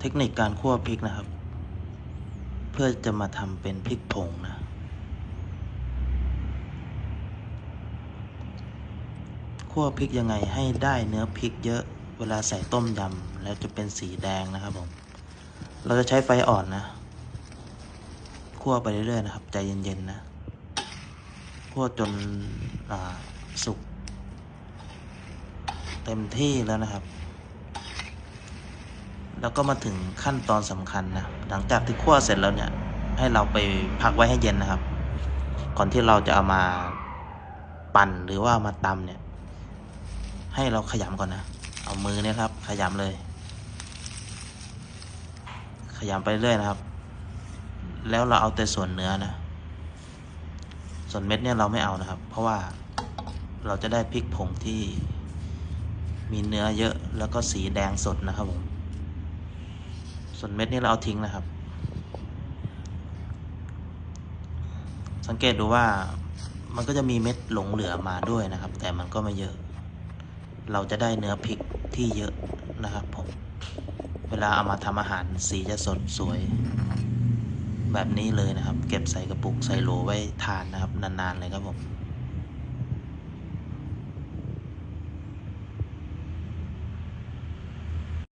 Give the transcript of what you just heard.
เทคนิคการคั่วพริกนะครับ เพื่อจะมาทำเป็นพริกผงนะ คั่วพริกยังไงให้ได้เนื้อพริกเยอะเวลาใส่ต้มยำแล้วจะเป็นสีแดงนะครับผม เราจะใช้ไฟอ่อนนะ คั่วไปเรื่อยๆนะครับ ใจเย็นๆนะ คั่วจนสุกเต็มที่แล้วนะครับ แล้วก็มาถึงขั้นตอนสำคัญนะหลังจากที่คั่วเสร็จแล้วเนี่ย ให้เราไปพักไว้ให้เย็นนะครับ ก่อนที่เราจะเอามาปั่นหรือว่ามาตำเนี่ย ให้เราขยำก่อนนะ เอามือเนี่ยครับ ขยำเลย ขยำไปเรื่อยนะครับ แล้วเราเอาแต่ส่วนเนื้อนะ ส่วนเม็ดเนี่ยเราไม่เอานะครับ เพราะว่าเราจะได้พริกผงที่มีเนื้อเยอะแล้วก็สีแดงสดนะครับผม ส่วนเม็ดนี่เราเอาทิ้งนะครับ สังเกตดูว่ามันก็จะมีเม็ดหลงเหลือมาด้วยนะครับ แต่มันก็ไม่เยอะ เราจะได้เนื้อพริกที่เยอะนะครับผมเวลาเอามาทำอาหารสีจะสดสวย แบบนี้เลยนะครับ เก็บใส่กระปุกใส่โหลไว้ทานนะครับ นานๆเลยครับผม